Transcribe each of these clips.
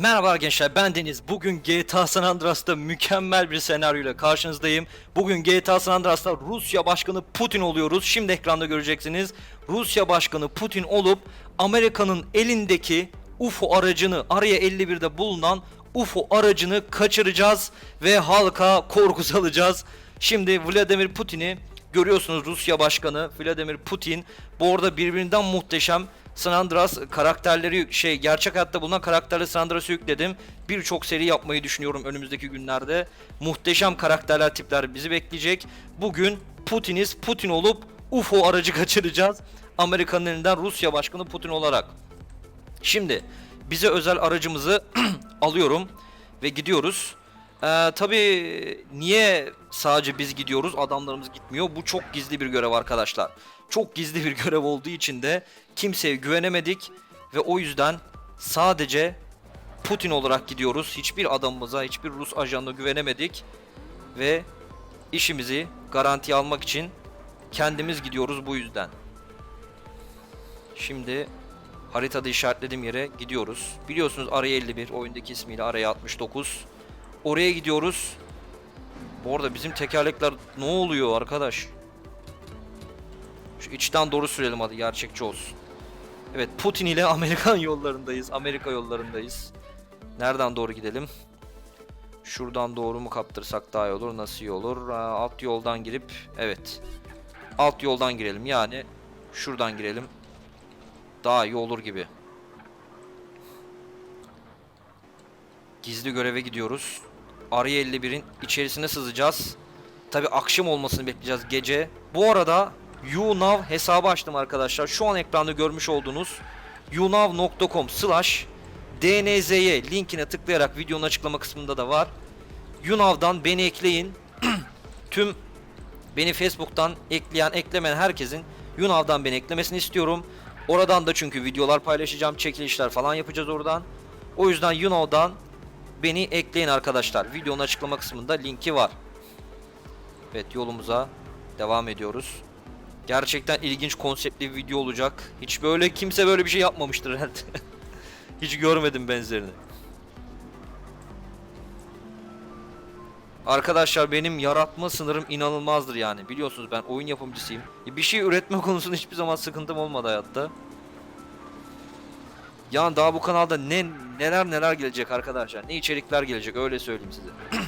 Merhaba gençler ben Deniz. Bugün GTA San Andreas'ta mükemmel bir senaryoyla karşınızdayım. Bugün GTA San Andreas'ta Rusya Başkanı Putin oluyoruz. Şimdi ekranda göreceksiniz. Rusya Başkanı Putin olup Amerika'nın elindeki UFO aracını araya 51'de bulunan UFO aracını kaçıracağız ve halka korku salacağız. Şimdi Vladimir Putin'i görüyorsunuz Rusya Başkanı Vladimir Putin. Bu arada birbirinden muhteşem San Andreas karakterleri şey gerçek hayatta bulunan karakterleri San Andreas'a yükledim. Birçok seri yapmayı düşünüyorum önümüzdeki günlerde. Muhteşem karakterler tipler bizi bekleyecek. Bugün Putin'iz. Putin olup UFO aracı kaçıracağız. Amerika'nın elinden Rusya Başkanı Putin olarak. Şimdi bize özel aracımızı alıyorum ve gidiyoruz. Ee, tabii niye sadece biz gidiyoruz adamlarımız gitmiyor? Bu çok gizli bir görev arkadaşlar. Çok gizli bir görev olduğu için de kimseye güvenemedik ve o yüzden sadece Putin olarak gidiyoruz. Hiçbir adamımıza, hiçbir Rus ajanına güvenemedik ve işimizi garantiye almak için kendimiz gidiyoruz bu yüzden. Şimdi haritada işaretlediğim yere gidiyoruz. Biliyorsunuz araya 51 oyundaki ismiyle araya 69. Oraya gidiyoruz. Bu arada bizim tekerlekler ne oluyor arkadaş? Şu içten doğru sürelim hadi gerçekçi olsun. Evet Putin ile Amerikan yollarındayız. Amerika yollarındayız. Nereden doğru gidelim? Şuradan doğru mu kaptırsak daha iyi olur? Nasıl iyi olur? Alt yoldan girip evet. Alt yoldan girelim yani. Şuradan girelim. Daha iyi olur gibi. Gizli göreve gidiyoruz. Araya 51'in içerisine sızacağız. Tabi akşam olmasını bekleyeceğiz gece. Bu arada YouNow hesabı açtım arkadaşlar. Şu an ekranda görmüş olduğunuz younow.com slash DNZ'ye linkine tıklayarak videonun açıklama kısmında da var. YouNow'dan beni ekleyin. Tüm beni Facebook'tan ekleyen, eklemeyen herkesin YouNow'dan beni eklemesini istiyorum. Oradan da çünkü videolar paylaşacağım, çekilişler falan yapacağız oradan. O yüzden YouNow'dan beni ekleyin arkadaşlar. Videonun açıklama kısmında linki var. Evet yolumuza devam ediyoruz. Gerçekten ilginç konseptli bir video olacak. Hiç böyle kimse böyle bir şey yapmamıştır herhalde. Hiç görmedim benzerini. Arkadaşlar benim yaratma sınırım inanılmazdır yani. Biliyorsunuz ben oyun yapımcısıyım. Bir şey üretme konusunda hiçbir zaman sıkıntım olmadı hayatta. Yani daha bu kanalda ne neler neler gelecek arkadaşlar. Ne içerikler gelecek öyle söyleyeyim size.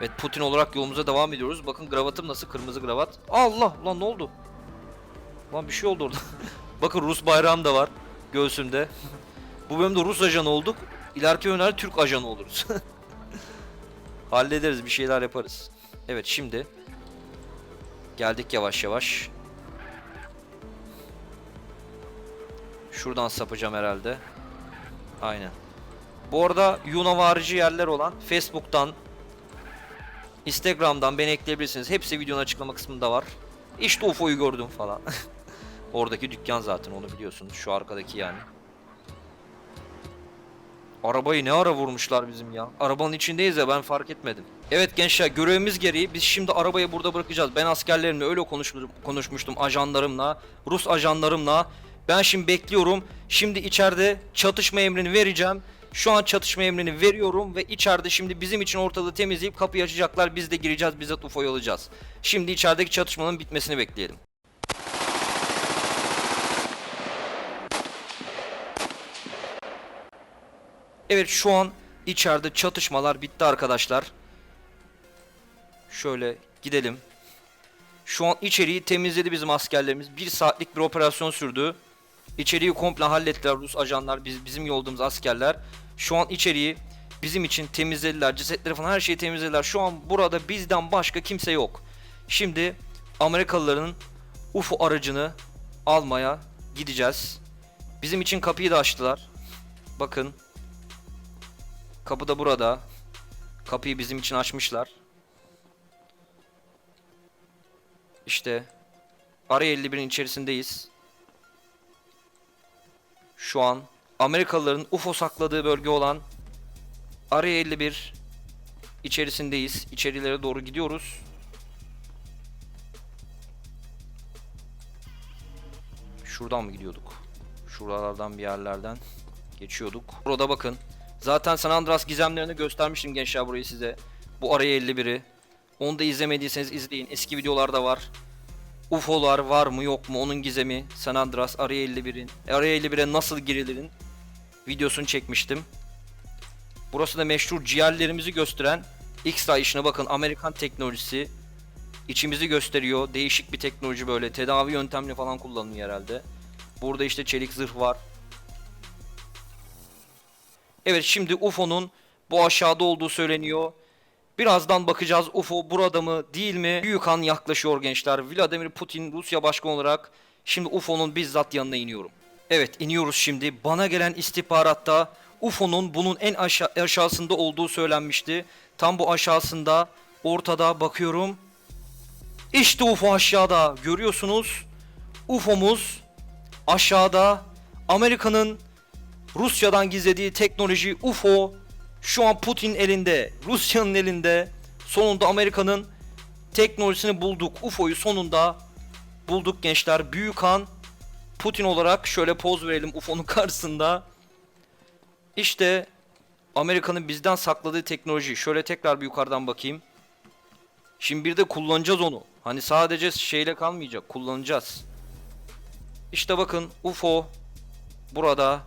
evet Putin olarak yolumuza devam ediyoruz. Bakın gravatım nasıl kırmızı gravat. Allah lan ne oldu? Lan bir şey oldu orada. Bakın Rus bayrağım da var göğsümde. bu bölümde Rus ajanı olduk. İleriki bölümlerde Türk ajanı oluruz. Hallederiz bir şeyler yaparız. Evet şimdi geldik yavaş yavaş. Şuradan sapacağım herhalde. Aynen. Bu arada Yuno harici yerler olan Facebook'tan Instagram'dan beni ekleyebilirsiniz. Hepsi videonun açıklama kısmında var. İşte UFO'yu gördüm falan. Oradaki dükkan zaten onu biliyorsunuz. Şu arkadaki yani. Arabayı ne ara vurmuşlar bizim ya. Arabanın içindeyiz ya ben fark etmedim. Evet gençler görevimiz gereği biz şimdi arabayı burada bırakacağız. Ben askerlerimle öyle konuşmuştum, konuşmuştum ajanlarımla, Rus ajanlarımla. Ben şimdi bekliyorum. Şimdi içeride çatışma emrini vereceğim. Şu an çatışma emrini veriyorum ve içeride şimdi bizim için ortalığı temizleyip kapıyı açacaklar. Biz de gireceğiz, bizzat UFO'yu alacağız. Şimdi içerideki çatışmanın bitmesini bekleyelim. Evet şu an içeride çatışmalar bitti arkadaşlar. Şöyle gidelim. Şu an içeriği temizledi bizim askerlerimiz. Bir saatlik bir operasyon sürdü. İçeriği komple hallettiler Rus ajanlar, biz, bizim yolladığımız askerler. Şu an içeriği bizim için temizlediler. Cesetleri falan her şeyi temizlediler. Şu an burada bizden başka kimse yok. Şimdi Amerikalıların UFO aracını almaya gideceğiz. Bizim için kapıyı da açtılar. Bakın. Kapı da burada. Kapıyı bizim için açmışlar. İşte Araya 51'in içerisindeyiz. Şu an Amerikalıların UFO sakladığı bölge olan Araya 51 içerisindeyiz. İçerilere doğru gidiyoruz. Şuradan mı gidiyorduk? Şuralardan bir yerlerden geçiyorduk. Burada bakın Zaten San Andreas gizemlerini göstermiştim gençler burayı size. Bu araya 51'i. Onu da izlemediyseniz izleyin. Eski videolarda var. UFO'lar var mı yok mu onun gizemi. San Andreas araya 51'in. Araya 51'e nasıl girilirin videosunu çekmiştim. Burası da meşhur ciğerlerimizi gösteren X-ray işine bakın Amerikan teknolojisi içimizi gösteriyor. Değişik bir teknoloji böyle tedavi yöntemli falan kullanılıyor herhalde. Burada işte çelik zırh var. Evet şimdi UFO'nun bu aşağıda olduğu söyleniyor. Birazdan bakacağız UFO burada mı değil mi? Büyük an yaklaşıyor gençler. Vladimir Putin Rusya başkanı olarak şimdi UFO'nun bizzat yanına iniyorum. Evet iniyoruz şimdi. Bana gelen istihbaratta UFO'nun bunun en aşa- aşağısında olduğu söylenmişti. Tam bu aşağısında ortada bakıyorum. İşte UFO aşağıda görüyorsunuz. UFO'muz aşağıda Amerika'nın Rusya'dan gizlediği teknoloji UFO şu an Putin elinde, Rusya'nın elinde. Sonunda Amerika'nın teknolojisini bulduk. UFO'yu sonunda bulduk gençler. Büyük Han Putin olarak şöyle poz verelim UFO'nun karşısında. İşte Amerika'nın bizden sakladığı teknoloji. Şöyle tekrar bir yukarıdan bakayım. Şimdi bir de kullanacağız onu. Hani sadece şeyle kalmayacak. Kullanacağız. İşte bakın UFO burada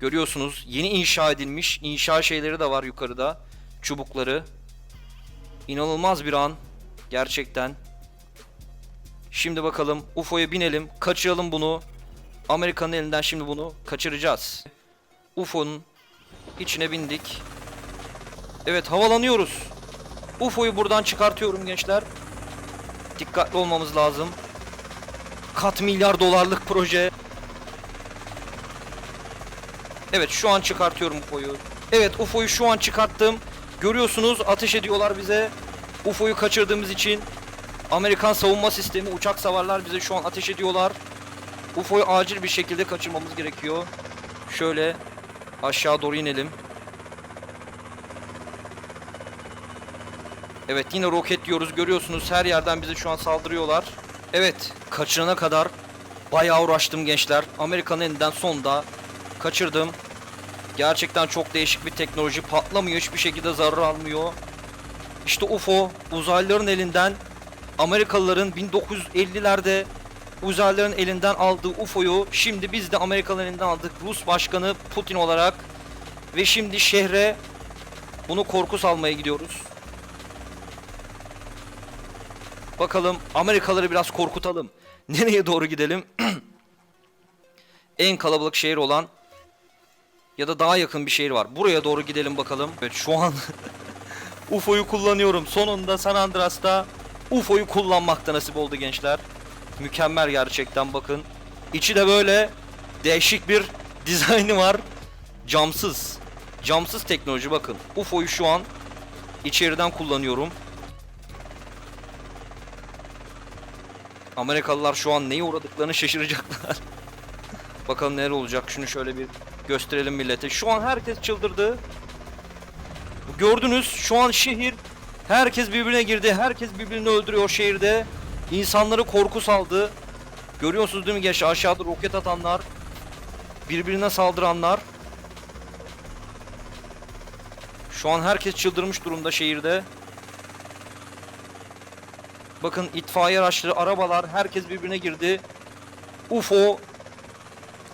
görüyorsunuz yeni inşa edilmiş inşa şeyleri de var yukarıda. Çubukları. İnanılmaz bir an. Gerçekten. Şimdi bakalım UFO'ya binelim. Kaçıralım bunu. Amerika'nın elinden şimdi bunu kaçıracağız. UFO'nun içine bindik. Evet havalanıyoruz. UFO'yu buradan çıkartıyorum gençler. Dikkatli olmamız lazım. Kat milyar dolarlık proje. Evet şu an çıkartıyorum UFO'yu. Evet UFO'yu şu an çıkarttım. Görüyorsunuz ateş ediyorlar bize. UFO'yu kaçırdığımız için. Amerikan savunma sistemi uçak savarlar bize şu an ateş ediyorlar. UFO'yu acil bir şekilde kaçırmamız gerekiyor. Şöyle aşağı doğru inelim. Evet yine roket diyoruz görüyorsunuz her yerden bize şu an saldırıyorlar. Evet kaçırana kadar bayağı uğraştım gençler. Amerika'nın elinden sonda kaçırdım. Gerçekten çok değişik bir teknoloji patlamıyor hiçbir şekilde zarar almıyor. İşte UFO uzaylıların elinden Amerikalıların 1950'lerde uzaylıların elinden aldığı UFO'yu şimdi biz de Amerikalıların elinden aldık. Rus Başkanı Putin olarak ve şimdi şehre bunu korku salmaya gidiyoruz. Bakalım Amerikalıları biraz korkutalım. Nereye doğru gidelim? en kalabalık şehir olan ya da daha yakın bir şehir var. Buraya doğru gidelim bakalım. Evet şu an UFO'yu kullanıyorum. Sonunda San Andreas'ta UFO'yu kullanmakta nasip oldu gençler. Mükemmel gerçekten bakın. İçi de böyle değişik bir dizaynı var. Camsız. Camsız teknoloji bakın. UFO'yu şu an içeriden kullanıyorum. Amerikalılar şu an neye uğradıklarını şaşıracaklar. Bakalım neler olacak. Şunu şöyle bir gösterelim millete. Şu an herkes çıldırdı. Gördünüz şu an şehir herkes birbirine girdi. Herkes birbirini öldürüyor şehirde. İnsanları korku saldı. Görüyorsunuz değil mi gençler? Aşağıda roket atanlar. Birbirine saldıranlar. Şu an herkes çıldırmış durumda şehirde. Bakın itfaiye araçları, arabalar herkes birbirine girdi. UFO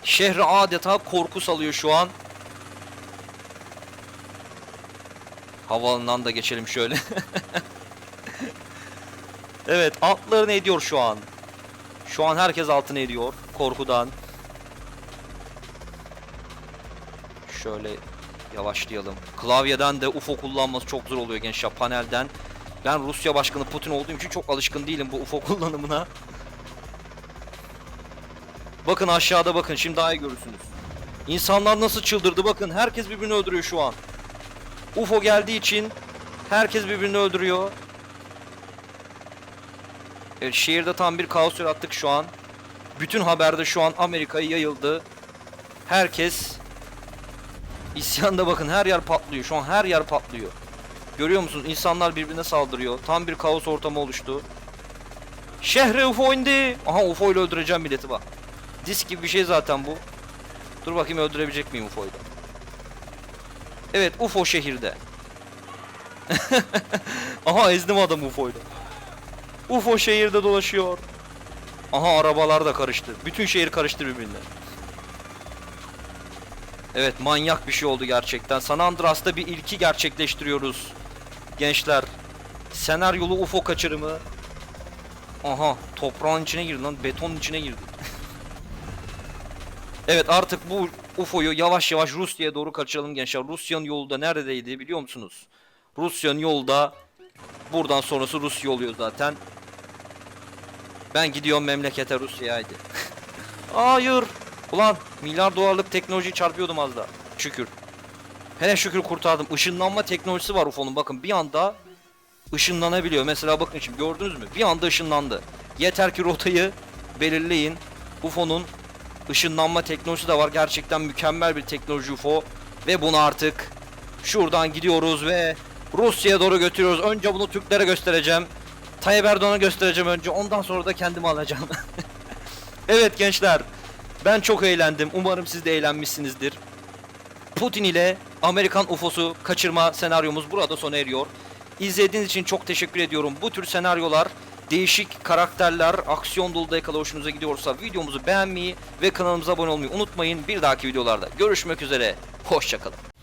şehre adeta korku salıyor şu an. Havaalanından da geçelim şöyle. evet altlarını ediyor şu an. Şu an herkes altını ediyor korkudan. Şöyle yavaşlayalım. Klavyeden de UFO kullanması çok zor oluyor gençler panelden. Ben Rusya Başkanı Putin olduğum için çok alışkın değilim bu UFO kullanımına. Bakın aşağıda bakın şimdi daha iyi görürsünüz. İnsanlar nasıl çıldırdı bakın herkes birbirini öldürüyor şu an. UFO geldiği için herkes birbirini öldürüyor. Evet şehirde tam bir kaos yarattık şu an. Bütün haberde şu an Amerika'ya yayıldı. Herkes isyanda bakın her yer patlıyor. Şu an her yer patlıyor. Görüyor musunuz? İnsanlar birbirine saldırıyor. Tam bir kaos ortamı oluştu. Şehre UFO indi. Aha UFO ile öldüreceğim milleti bak. Disk gibi bir şey zaten bu. Dur bakayım öldürebilecek miyim UFO'yu da. Evet UFO şehirde. Aha ezdim adam UFO'yla. UFO şehirde dolaşıyor. Aha arabalar da karıştı. Bütün şehir karıştı birbirine. Evet manyak bir şey oldu gerçekten. San Andreas'ta bir ilki gerçekleştiriyoruz. Gençler. Senaryolu UFO kaçırımı. Aha toprağın içine girdi lan. Betonun içine girdi. Evet artık bu UFO'yu yavaş yavaş Rusya'ya doğru kaçıralım gençler. Rusya'nın yolu da neredeydi biliyor musunuz? Rusya'nın yolu da buradan sonrası Rusya oluyor zaten. Ben gidiyorum memlekete Rusya'ya haydi. Hayır. Ulan milyar dolarlık teknolojiyi çarpıyordum az da. Şükür. Hele şükür kurtardım. Işınlanma teknolojisi var UFO'nun bakın bir anda ışınlanabiliyor. Mesela bakın şimdi gördünüz mü? Bir anda ışınlandı. Yeter ki rotayı belirleyin. UFO'nun ışınlanma teknolojisi de var. Gerçekten mükemmel bir teknoloji UFO. Ve bunu artık şuradan gidiyoruz ve Rusya'ya doğru götürüyoruz. Önce bunu Türklere göstereceğim. Tayyip Erdoğan'a göstereceğim önce. Ondan sonra da kendimi alacağım. evet gençler. Ben çok eğlendim. Umarım siz de eğlenmişsinizdir. Putin ile Amerikan UFO'su kaçırma senaryomuz burada sona eriyor. İzlediğiniz için çok teşekkür ediyorum. Bu tür senaryolar, değişik karakterler, aksiyon dolu dakikalar hoşunuza gidiyorsa videomuzu beğenmeyi ve kanalımıza abone olmayı unutmayın. Bir dahaki videolarda görüşmek üzere. Hoşçakalın.